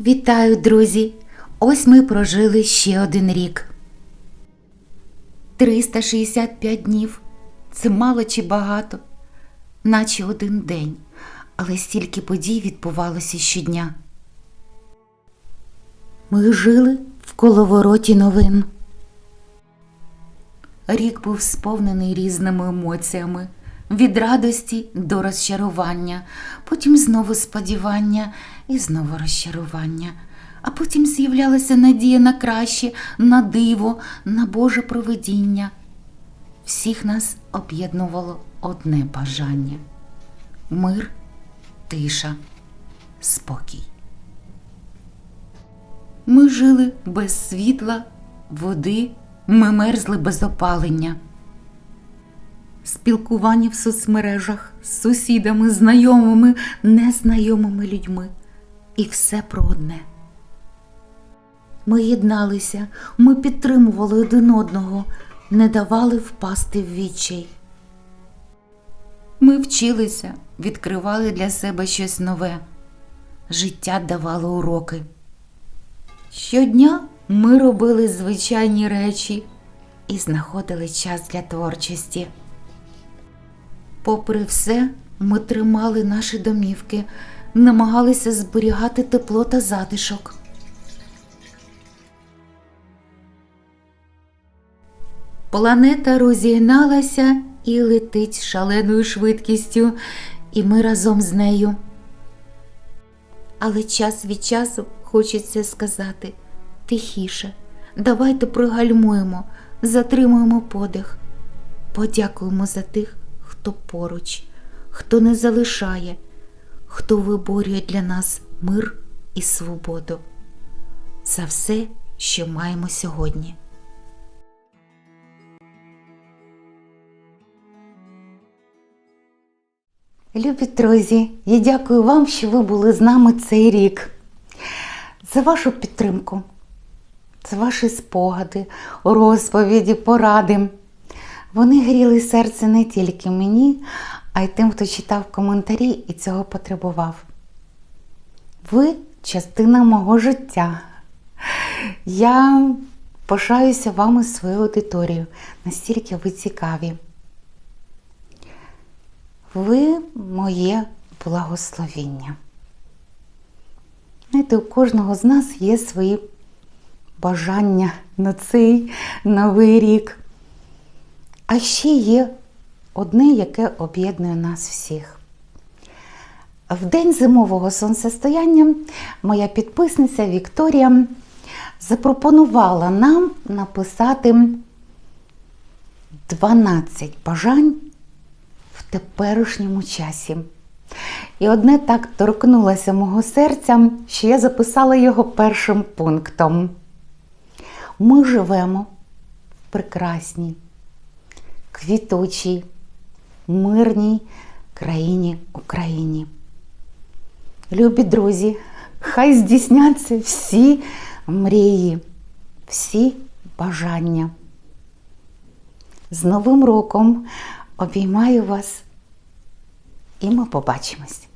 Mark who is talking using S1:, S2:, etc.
S1: Вітаю, друзі! Ось ми прожили ще один рік. 365 днів це мало чи багато, наче один день, але стільки подій відбувалося щодня. Ми жили в коловороті новин. Рік був сповнений різними емоціями від радості до розчарування, потім знову сподівання і знову розчарування. А потім з'являлася надія на краще, на диво, на Боже провидіння. Всіх нас об'єднувало одне бажання мир, тиша, спокій. Ми жили без світла, води, ми мерзли без опалення. Спілкування в соцмережах з сусідами, знайомими, незнайомими людьми. І все про одне. Ми єдналися, ми підтримували один одного, не давали впасти в відчай. Ми вчилися, відкривали для себе щось нове. Життя давало уроки. Щодня ми робили звичайні речі і знаходили час для творчості. Попри все, ми тримали наші домівки, намагалися зберігати тепло та затишок. Планета розігналася і летить шаленою швидкістю, і ми разом з нею. Але час від часу хочеться сказати тихіше, давайте пригальмуємо, затримуємо подих, подякуємо за тих, хто поруч, хто не залишає, хто виборює для нас мир і свободу. За все, що маємо сьогодні. Любі друзі, я дякую вам, що ви були з нами цей рік. За вашу підтримку, за ваші спогади, розповіді, поради. Вони гріли серце не тільки мені, а й тим, хто читав коментарі і цього потребував. Ви частина мого життя. Я пишаюся вами свою аудиторію, настільки ви цікаві. Ви моє благословіння. Знаєте, у кожного з нас є свої бажання на цей новий рік. А ще є одне, яке об'єднує нас всіх. В день зимового сонцестояння моя підписниця Вікторія запропонувала нам написати 12 бажань в теперішньому часі. І одне так торкнулося мого серця, що я записала його першим пунктом. Ми живемо в прекрасній, квітучій, мирній країні Україні. Любі друзі, хай здійсняться всі мрії, всі бажання. З Новим роком обіймаю вас і ми побачимось.